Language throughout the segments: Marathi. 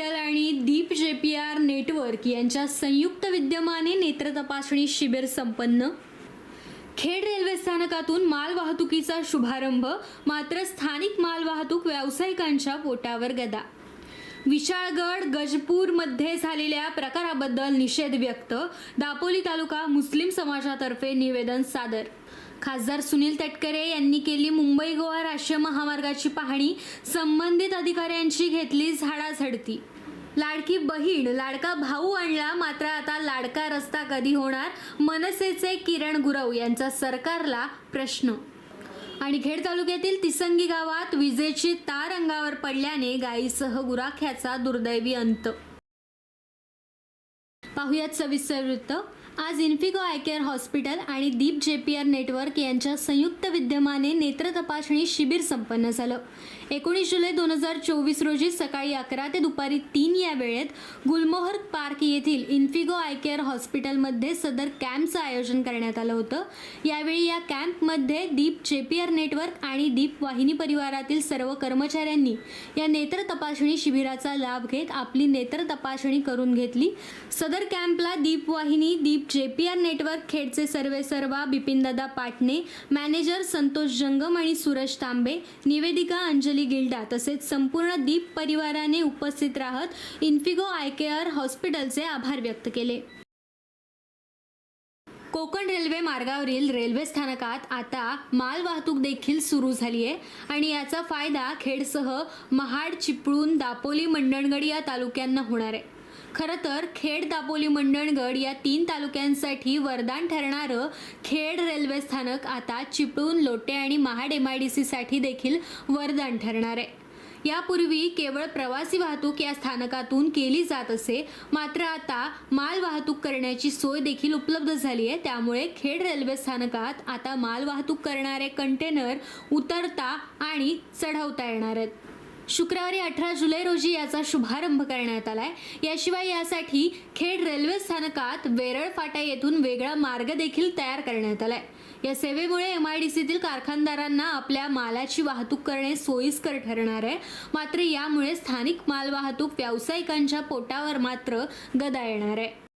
हॉस्पिटल आणि दीप जे पी आर नेटवर्क यांच्या संयुक्त विद्यमाने नेत्र तपासणी शिबिर संपन्न. खेड रेल्वे स्थानकातून मालवाहतुकीचा शुभारंभ मात्र स्थानिक मालवाहतूक व्यावसायिकांच्या पोटावर गदा. विशाळगड गजपूरमध्ये झालेल्या प्रकाराबद्दल निषेध व्यक्त दापोली तालुका मुस्लिम समाजातर्फे निवेदन सादर खासदार सुनील तटकरे यांनी केली मुंबई गोवा राष्ट्रीय महामार्गाची पाहणी. संबंधित अधिकाऱ्यांची घेतली झाडाझडती. लाडकी बहीण लाडका भाऊ आणला मात्र आता लाडका रस्ता कधी होणार? मनसेचे किरण गुरव यांचा सरकारला प्रश्न. आणि खेड तालुक्यातील तिसंगी गावात विजेची तार अंगावर पडल्याने गायीसह गुराख्याचा दुर्दैवी अंत. पाहुयात सविस्तर वृत्त. आज इन्फिगो आय केअर हॉस्पिटल आणि दीप जे पी आर नेटवर्क यांच्या संयुक्त विद्यमाने नेत्र तपासणी शिबिर संपन्न झालं. एकोणीस जुलै दोन हजार चोवीस रोजी सकाळी अकरा ते दुपारी तीन या वेळेत गुलमोहर पार्क येथील इन्फिगो आय केअर हॉस्पिटलमध्ये सदर कॅम्पचं आयोजन करण्यात आलं होतं. यावेळी या कॅम्पमध्ये दीप जे पी आर नेटवर्क आणि दीप वाहिनी परिवारातील सर्व कर्मचाऱ्यांनी या नेत्र तपासणी शिबिराचा लाभ घेत आपली नेत्र तपासणी करून घेतली. सदर कॅम्पला Deep Vahini Deep J P R network खेडचे सर्वे सर्वा बिपिनदादा पाटणे मॅनेजर संतोष जंगम आणि सूरज तांबे निवेदिका अंजली गिल्डा तसेच संपूर्ण दीप परिवाराने उपस्थित राहत इन्फिगो आय केअर हॉस्पिटलचे आभार व्यक्त केले. कोकण रेल्वे मार्गावरील रेल्वे स्थानकात आता माल वाहतूक देखील सुरू झाली आहे आणि याचा फायदा खेडसह महाड चिपळूण दापोली मंडणगड या तालुक्यांना होणार आहे. खरं तर खेड दापोली मंडणगड या तीन तालुक्यांसाठी वरदान ठरणारं खेड रेल्वे स्थानक आता चिपळूण लोटे आणि महाड एम आय डी सीसाठी देखील वरदान ठरणार आहे. यापूर्वी केवळ प्रवासी वाहतूक या स्थानकातून केली जात असे मात्र आता माल वाहतूक करण्याची सोय देखील उपलब्ध झाली आहे. त्यामुळे खेड रेल्वे स्थानकात आता माल वाहतूक करणारे कंटेनर उतरता आणि चढवता येणार आहेत. शुक्रवारी अठरा जुलै रोजी याचा शुभारंभ करण्यात आलाय. याशिवाय यासाठी खेड रेल्वे स्थानकात वेरळ फाटा येथून वेगळा मार्ग देखील तयार करण्यात आलाय. या सेवेमुळे एम आय डी सीतील कारखानदारांना आपल्या मालाची वाहतूक करणे सोयीस्कर ठरणार आहे. मात्र यामुळे स्थानिक माल वाहतूक व्यावसायिकांच्या पोटावर मात्र गदा येणार आहे.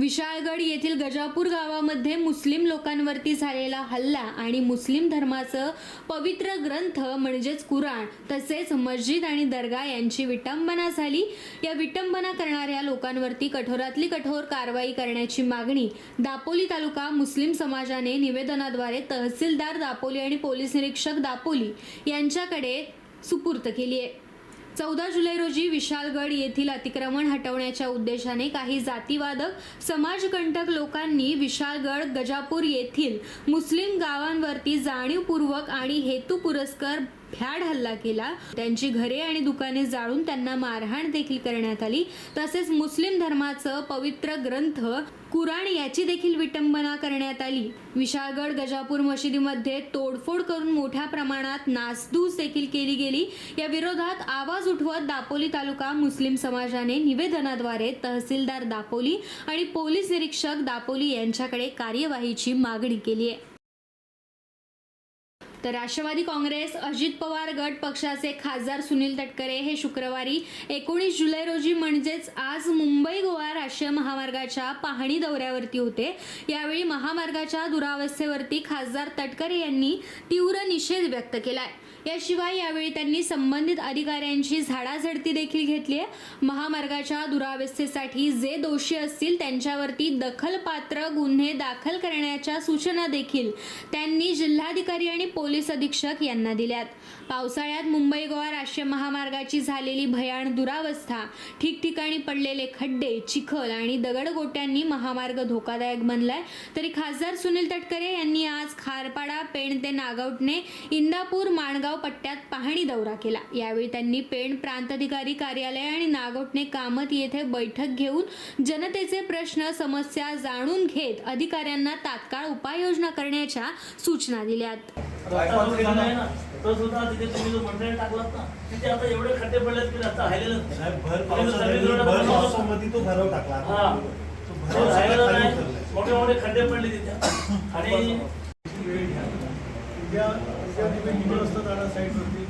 विशाळगड येथील गजापूर गावामध्ये मुस्लिम लोकांवरती झालेला हल्ला आणि मुस्लिम धर्माचं पवित्र ग्रंथ म्हणजेच कुराण तसेच मस्जिद आणि दर्गा यांची विटंबना झाली. या विटंबना करणाऱ्या लोकांवरती कठोरातली कठोर कारवाई करण्याची मागणी दापोली तालुका मुस्लिम समाजाने निवेदनाद्वारे तहसीलदार दापोली आणि पोलीस निरीक्षक दापोली यांच्याकडे सुपूर्त केली आहे. चौदा जुलै रोजी विशालगड येथील अतिक्रमण हटवण्याच्या उद्देशाने काही जातीवादक समाजकंटक लोकांनी विशालगड गजापूर येथील मुस्लिम गावांवरती जाणीवपूर्वक आणि हेतुपुरस्कर भ्याड हल्ला केला. त्यांची घरे आणि दुकाने जाळून त्यांना मारहाण देखील करण्यात आली. तसेच मुस्लिम धर्माचं पवित्र ग्रंथ कुराण याची देखील विटंबना करण्यात आली. विशाळगड गजापूर मशिदीमध्ये तोडफोड करून मोठ्या प्रमाणात नासधूस देखील केली गेली. या विरोधात आवाज उठवत दापोली तालुका मुस्लिम समाजाने निवेदनाद्वारे तहसीलदार दापोली आणि पोलीस निरीक्षक दापोली यांच्याकडे कार्यवाहीची मागणी केली आहे. तर राष्ट्रवादी काँग्रेस अजित पवार गट पक्षाचे खासदार सुनील तटकरे हे शुक्रवारी एकोणीस जुलै रोजी म्हणजेच आज मुंबई गोवा राष्ट्रीय महामार्गाच्या पाहणी दौऱ्यावरती होते. यावेळी महामार्गाच्या दुरावस्थेवरती खासदार तटकरे यांनी तीव्र निषेध व्यक्त केला आहे याशिवाय यावेळी त्यांनी संबंधित अधिकाऱ्यांची झाडाझडती देखील घेतली आहे. महामार्गाच्या दुरावस्थेसाठी जे दोषी असतील त्यांच्यावरती दखलपात्र गुन्हे दाखल करण्याच्या सूचना देखील त्यांनी जिल्हाधिकारी आणि पोलीस अधीक्षक यांना दिल्यात. पावसाळ्यात मुंबई गोवा राष्ट्रीय महामार्गाची झालेली भयाण दुरावस्था ठिकठिकाणी पडलेले खड्डे चिखल आणि दगडगोट्यांनी महामार्ग धोकादायक बनलाय. तरी खासदार सुनील तटकरे यांनी आज खारपाडा पेण ते नागवटणे इंदापूर माणगाव पट्ट्यात पाहणी दौरा केला यावेळी त्यांनी पेण प्रांताधिकारी कार्यालय आणि नागवटणे कामत येथे बैठक घेऊन जनतेचे प्रश्न समस्या जाणून घेत अधिकाऱ्यांना तात्काळ उपाययोजना करण्याच्या सूचना दिल्यात रस्ता जो झाला आहे ना तो सुद्धा तिथे तुम्ही जो मंडळ टाकलात ना तिथे आता एवढे खड्डे पडलेत की रस्ता हायलेलाच नाही. साहेब, भर पहिले पावसामध्ये सगळीकडे भर रस्ता होता. पावसामध्ये तो भराव टाकला हा. तो तो भराव राहिलेला सगळा नाही. खाली उतरलाय. मोठे मोठे खड्डे पडले तिथे आणि साईडवरती.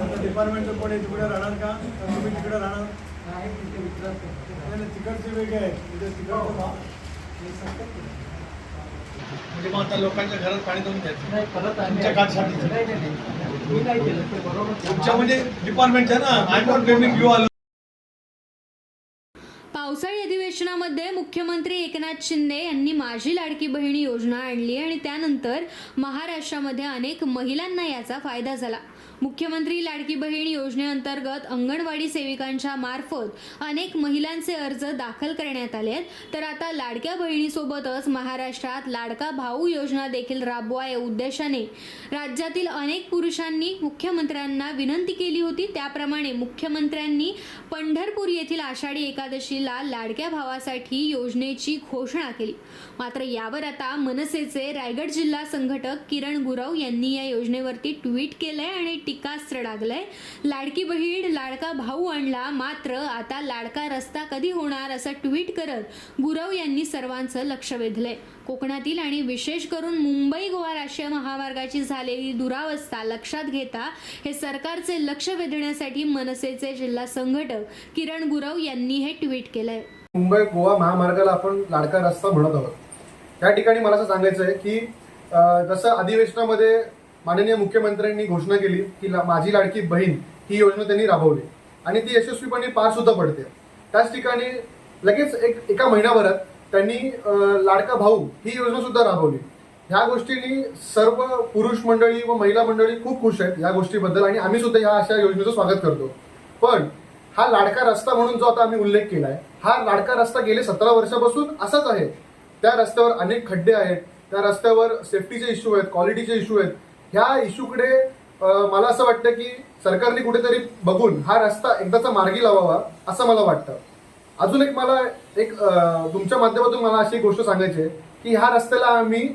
आता डिपार्टमेंटचं कोण आहे? तिकडे राहणार का? का तुम्ही तिकडे राहणार? नाही तिकडचे वेगळे आहेत. म्हणजे तिकडचं भाव म्हणजे मग आता लोकांच्या घरात पाणी देऊन द्यायचं. तुमच्या म्हणजे डिपार्टमेंटच्या ना? आय नॉट ब्लेमिंग यू आलो पावसाळी अधिवेशनामध्ये मुख्यमंत्री एकनाथ शिंदे यांनी माझी लाडकी बहिणी योजना आणली आणि त्यानंतर महाराष्ट्रामध्ये अनेक महिलांना याचा फायदा झाला. मुख्यमंत्री लाडकी बहीण योजनेअंतर्गत अंगणवाडी सेविकांच्या मार्फत अनेक महिलांचे अर्ज दाखल करण्यात आले आहेत. तर आता लाडक्या बहिणीसोबतच महाराष्ट्रात लाडका भाऊ योजना देखील राबवा या उद्देशाने राज्यातील अनेक पुरुषांनी मुख्यमंत्र्यांना विनंती केली होती. त्याप्रमाणे मुख्यमंत्र्यांनी पंढरपूर येथील आषाढी एकादशीला लाडक्या भावासाठी योजनेची घोषणा केली. मात्र यावर आता मनसेचे रायगड जिल्हा संघटक किरण गुरव यांनी या योजनेवरती ट्विट केलंय आणि टीकास्त्र लागलंय. लाडकी बहीण लाडका भाऊ आणला मात्र आता लाडका रस्ता कधी होणार असं ट्विट करत गुरव यांनी सर्वांचं लक्ष वेधलंय. कोकणातील आणि विशेष करून मुंबई गोवा राष्ट्रीय महामार्गाची झालेली दुरावस्था लक्षात घेता हे सरकारचे लक्ष वेधण्यासाठी मनसेचे जिल्हा संघटक किरण गुरव यांनी हे ट्विट केलंय. मुंबई गोवा महामार्गाला आपण लाडका रस्ता म्हणत आहोत. त्या ठिकाणी मला असं सांगायचं आहे की जसं अधिवेशनामध्ये माननीय मुख्यमंत्र्यांनी घोषणा केली की ला- माझी लाडकी बहीण ही योजना त्यांनी राबवली. आणि ती यशस्वीपणे पार सुद्धा पडते. त्याच ठिकाणी लगेच एक एका महिन्याभरात त्यांनी लाडका भाऊ ही योजना सुद्धा राबवली. ह्या गोष्टींनी सर्व पुरुष मंडळी व महिला मंडळी खूप खुश आहेत या गोष्टीबद्दल आणि आम्ही सुद्धा ह्या अशा योजनेचं स्वागत करतो. पण हा लाडका रस्ता म्हणून जो आता आम्ही उल्लेख केला आहे हा लाडका रस्ता गेले सतरा वर्षापासून असाच आहे. त्या रस्त्यावर अनेक खड्डे आहेत. त्या रस्त्यावर सेफ्टीचे इश्यू आहेत क्वालिटीचे इश्यू आहेत. ह्या इश्यूकडे मला असं वाटतं की सरकारने कुठेतरी बघून हा रस्ता एकदाचा मार्गी लावावा असं मला वाटतं. अजून एक मला एक तुमच्या माध्यमातून मला अशी गोष्ट सांगायची आहे की ह्या रस्त्याला आम्ही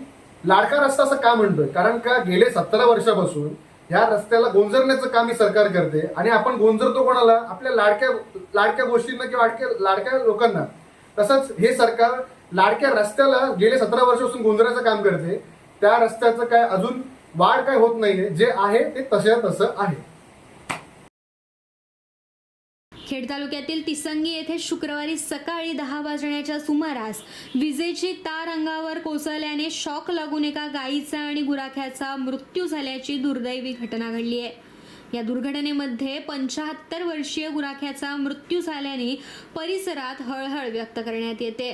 लाडका रस्ता असं का म्हणतोय? कारण का गेले सतरा वर्षापासून ह्या रस्त्याला गोंजरण्याचं काम ही सरकार करते आणि आपण गोंजरतो कोणाला? आपल्या लाडक्या लाडक्या गोष्टींना किंवा लाडक्या लाडक्या लोकांना. तसंच हे सरकार लाडक्या रस्त्याला गेले सतरा वर्षापासून गोंजराचं काम करते. त्या रस्त्याचं काय अजून वाढ काय होत नाहीये. जे आहे ते तसं तसं आहे. खेड तालुक्यातील तिसंगी येथे शुक्रवारी सकाळी दहा वाजण्याच्या सुमारास विजेची तार अंगावर कोसळल्याने शॉक लागून एका गायीचा आणि गुराख्याचा मृत्यू झाल्याची दुर्दैवी घटना घडली आहे. या दुर्घटनेमध्ये पंचाहत्तर वर्षीय गुराख्याचा मृत्यू झाल्याने परिसरात हळहळ व्यक्त करण्यात येते.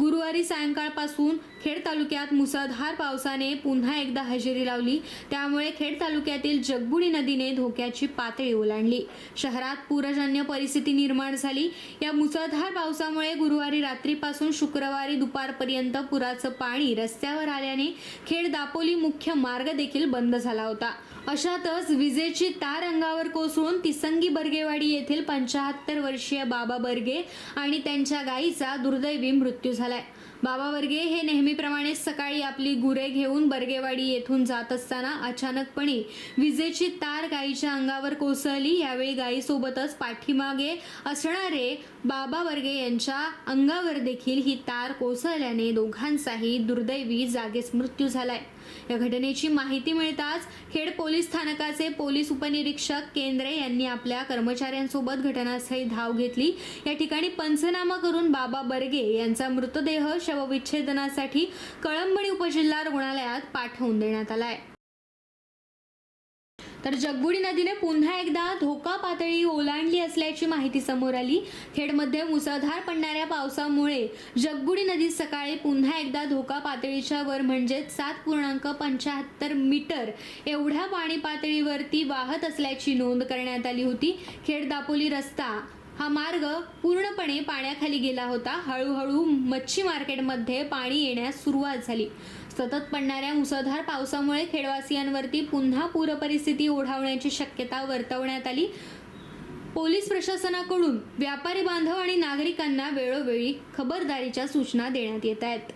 गुरुवारी सायंकाळपासून खेड तालुक्यात मुसळधार पावसाने पुन्हा एकदा हजेरी लावली. त्यामुळे खेड तालुक्यातील जगबुडी नदीने धोक्याची पातळी ओलांडली. शहरात पूरजन्य परिस्थिती निर्माण झाली. या मुसळधार पावसामुळे गुरुवारी रात्रीपासून शुक्रवारी दुपारपर्यंत पुराचं पाणी रस्त्यावर आल्याने खेड दापोली मुख्य मार्ग देखील बंद झाला होता. अशातच विजेची तार अंगावर कोसळून तिसंगी बर्गेवाडी येथील पंचाहत्तर वर्षीय बाबा बर्गे आणि त्यांच्या गायीचा दुर्दैवी मृत्यू झालाय. बाबा बर्गे हे नेहमीप्रमाणे सकाळी आपली गुरे घेऊन बर्गेवाडी येथून जात असताना अचानकपणे विजेची तार गायीच्या अंगावर कोसळली. यावेळी गायीसोबतच पाठीमागे असणारे बाबा बर्गे यांच्या अंगावर देखील ही तार कोसळल्याने दोघांचाही दुर्दैवी जागेच मृत्यू झालाय. या घटनेची माहिती मिळताच खेड पोलीस स्थानकाचे पोलीस उपनिरीक्षक केंद्रे यांनी आपल्या कर्मचाऱ्यांसोबत घटनास्थळी धाव घेतली. या ठिकाणी पंचनामा करून बाबा बर्गे यांचा मृतदेह शवविच्छेदनासाठी कळंबणी उपजिल्हा रुग्णालयात पाठवून देण्यात आला आहे तर जगबुडी नदीने पुन्हा एकदा धोका पातळी ओलांडली असल्याची माहिती समोर आली. खेडमध्ये मुसळधार पडणाऱ्या पावसामुळे जगबुडी नदी सकाळी पुन्हा एकदा धोका पातळीच्या वर म्हणजे सात पूर्णांक पंच्याहत्तर मीटर एवढ्या पाणी पातळीवरती वाहत असल्याची नोंद करण्यात आली होती. खेड दापोली रस्ता हा मार्ग पूर्णपणे पाण्याखाली गेला होता. हळूहळू मच्छी मार्केटमध्ये पाणी येण्यास सुरुवात झाली. सतत पडणाऱ्या मुसळधार पावसामुळे खेडवासियांवरती पुन्हा पूरपरिस्थिती ओढावण्याची शक्यता वर्तवण्यात आली. पोलीस प्रशासनाकडून व्यापारी बांधव आणि नागरिकांना वेळोवेळी खबरदारीच्या सूचना देण्यात येत आहेत.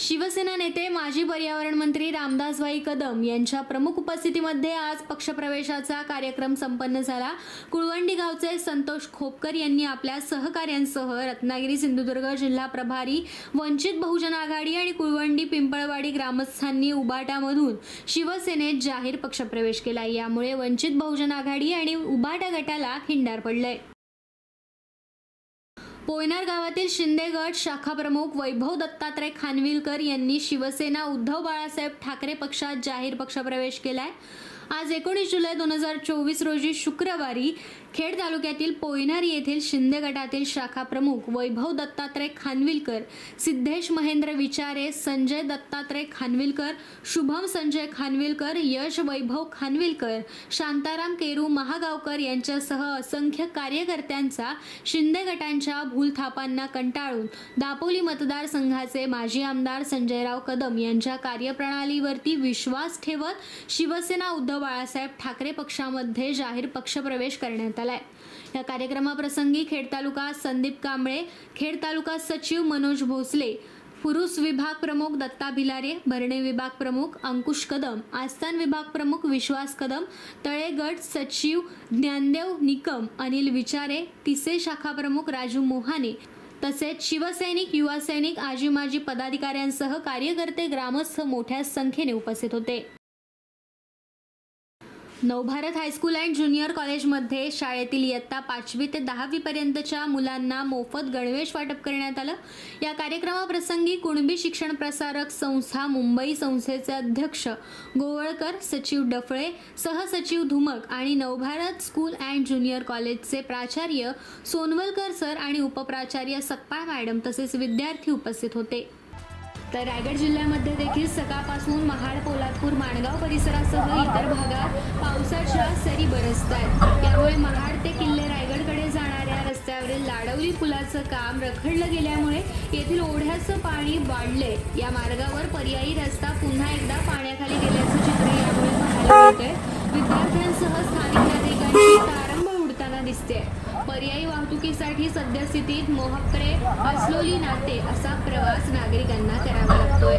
शिवसेना नेते माजी पर्यावरण मंत्री रामदासबाई कदम यांच्या प्रमुख उपस्थितीमध्ये आज पक्षप्रवेशाचा कार्यक्रम संपन्न झाला. कुळवंडी गावचे संतोष खोपकर यांनी आपल्या सहकाऱ्यांसह रत्नागिरी सिंधुदुर्ग जिल्हा प्रभारी वंचित बहुजन आघाडी आणि कुळवंडी पिंपळवाडी ग्रामस्थांनी उबाटामधून शिवसेनेत जाहीर पक्षप्रवेश केला. यामुळे वंचित बहुजन आघाडी आणि उबाटा गटाला खिंडार पडलंय. पोयनार गावातील शिंदे गट शाखा प्रमुख वैभव दत्तात्रय खानविलकर यांनी शिवसेना उद्धव बाळासाहेब ठाकरे पक्षात जाहीर पक्षप्रवेश केलाय. आज एकोणीस जुलै दोन हजार चोवीस रोजी शुक्रवारी खेड तालुक्यातील पोयनार येथील शिंदे गटातील शाखा प्रमुख वैभव दत्तात्रय खानविलकर सिद्धेश महेंद्र विचारे संजय दत्तात्रय खानविलकर शुभम संजय खानविलकर यश वैभव खानविलकर शांताराम केरू महागावकर यांच्यासह असंख्य कार्यकर्त्यांचा शिंदे गटांच्या भूलथापांना कंटाळून दापोली मतदारसंघाचे माजी आमदार संजयराव कदम यांच्या कार्यप्रणालीवरती विश्वास ठेवत शिवसेना उद्धव बाळासाहेब ठाकरे पक्षामध्ये जाहीर पक्षप्रवेश करण्यात आलाय या कार्यक्रमाप्रसंगी खेड तालुका संदीप कांबळे खेड तालुका सचिव मनोज भोसले पुरुष विभाग प्रमुख दत्ता भिलारे भरणे विभाग प्रमुख अंकुश कदम आस्थान विभाग प्रमुख विश्वास कदम तळेगट सचिव ज्ञानदेव निकम अनिल विचारे तिसे शाखा प्रमुख राजू मोहाने तसेच शिवसैनिक युवा सैनिक आजी माजी पदाधिकाऱ्यांसह कार्यकर्ते ग्रामस्थ मोठ्या संख्येने उपस्थित होते. नवभारत हायस्कूल अँड ज्युनियर कॉलेजमध्ये शाळेतील इयत्ता पाचवी ते दहावी पर्यंतच्या मुलांना मोफत गणवेश वाटप करण्यात आलं. या कार्यक्रमाप्रसंगी कुणबी शिक्षण प्रसारक संस्था मुंबई संस्थेचे अध्यक्ष गोवळकर सचिव डफळे सहसचिव धुमक आणि नवभारत स्कूल अँड ज्युनियर कॉलेजचे प्राचार्य सोनवलकर सर आणि उपप्राचार्य सकपाळ मॅडम तसेच विद्यार्थी उपस्थित होते. तर रायगड जिल्ह्यामध्ये देखील सकाळपासून महाड पोलादपूर माणगाव परिसरासह इतर भागात पावसाच्या सरी बरसत आहेत यामुळे महाड ते किल्ले रायगडकडे जाणाऱ्या रस्त्यावरील लाडवली पुलाचं काम रखडलं गेल्यामुळे येथील ओढ्याचं पाणी वाढले. या मार्गावर पर्यायी रस्ता पुन्हा एकदा पाण्याखाली गेल्याचं चित्र यामुळे पाहायला मिळतंय. विद्यार्थ्यांसह स्थानिक दिसते. पर्यायी वाहतुकीसाठी सद्यस्थितीत मोहकडे असलोली नाते असा प्रवास नागरिकांना करावा लागतोय.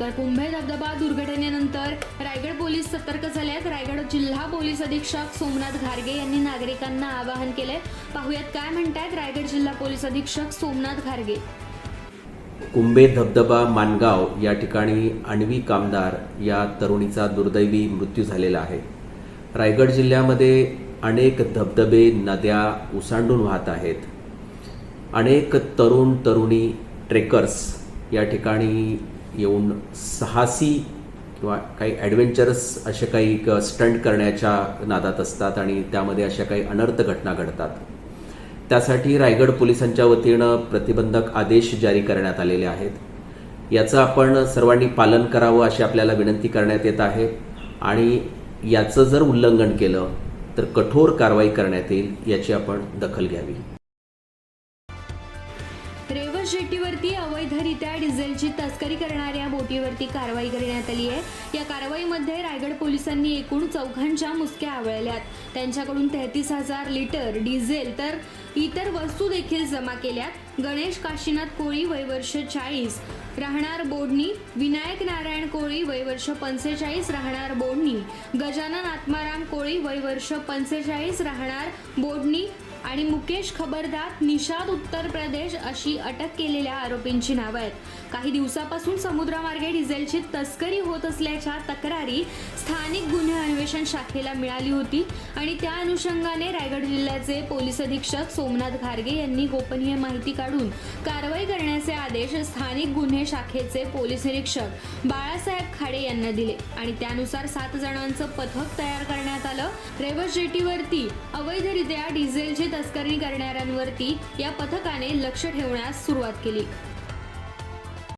तर कुंभे धबधबा दुर्घटनेनंतर रायगड पोलीस सतर्क झालेत रायगड जिल्हा पोलीस अधीक्षक सोमनाथ घारगे यांनी नागरिकांना आवाहन केलंय. पाहुयात काय म्हणतायत रायगड जिल्हा पोलीस अधीक्षक सोमनाथ घारगे. कुंभे धबधबा मानगाव या ठिकाणी आण्वी कामदार या तरुणीचा दुर्दैवी मृत्यू झालेला आहे. रायगड जिल्ह्यामध्ये अनेक धबधबे नद्या उसांडून वाहत आहेत. अनेक तरुण तरुणी ट्रेकर्स या ठिकाणी येऊन साहसी किंवा काही ॲडव्हेंचरस असे काही स्टंट करण्याच्या नादात असतात आणि त्यामध्ये अशा काही अनर्थ घटना घडतात. त्यासाठी रायगड पोलिसांच्या वतीनं प्रतिबंधक आदेश जारी करण्यात आलेले आहेत. याचं आपण सर्वांनी पालन करावं अशी आपल्याला विनंती करण्यात येत आहे. आणि याचं जर उल्लंघन केलं तर कठोर कारवाई करण्यात येईल याची आपण दखल घ्यावी. डिझेलची तस्करी करणाऱ्या बोटीवरती कारवाई करण्यात आली आहे. या कारवाईमध्ये रायगड पोलिसांनी एकूण चौघांच्या मुसक्या आवळल्यात. त्यांच्याकडून तेहतीस हजार लिटर डिझेल तर इतर वस्तू देखील जमा केल्यात. गणेश काशीनाथ कोळी वयवर्ष चाळीस राहणार बोडणी विनायक नारायण कोळी वयवर्ष पंचेचाळीस राहणार बोडणी गजानन आत्माराम कोळी वयवर्ष पंचेचाळीस राहणार बोडणी आणि मुकेश खबरदार निषाद उत्तर प्रदेश अशी अटक केलेल्या आरोपींची नावं आहेत. काही दिवसापासून समुद्रमार्गे डिझेलची तस्करी होत असल्याच्या तक्रारी स्थानिक गुन्हे अन्वेषण शाखेला मिळाली होती आणि त्या अनुषंगाने रायगड जिल्ह्याचे पोलीस अधीक्षक सोमनाथ घारगे यांनी गोपनीय माहिती काढून कारवाई करण्याचे आदेश स्थानिक गुन्हे शाखेचे पोलीस निरीक्षक बाळासाहेब खाडे यांना दिले. आणि त्यानुसार सात जणांचं पथक तयार करण्यात आलं. रेवस जेटीवरती अवैधरित्या डिझेलची तस्करी करणाऱ्यांवरती या पथकाने लक्ष ठेवण्यास सुरुवात केली.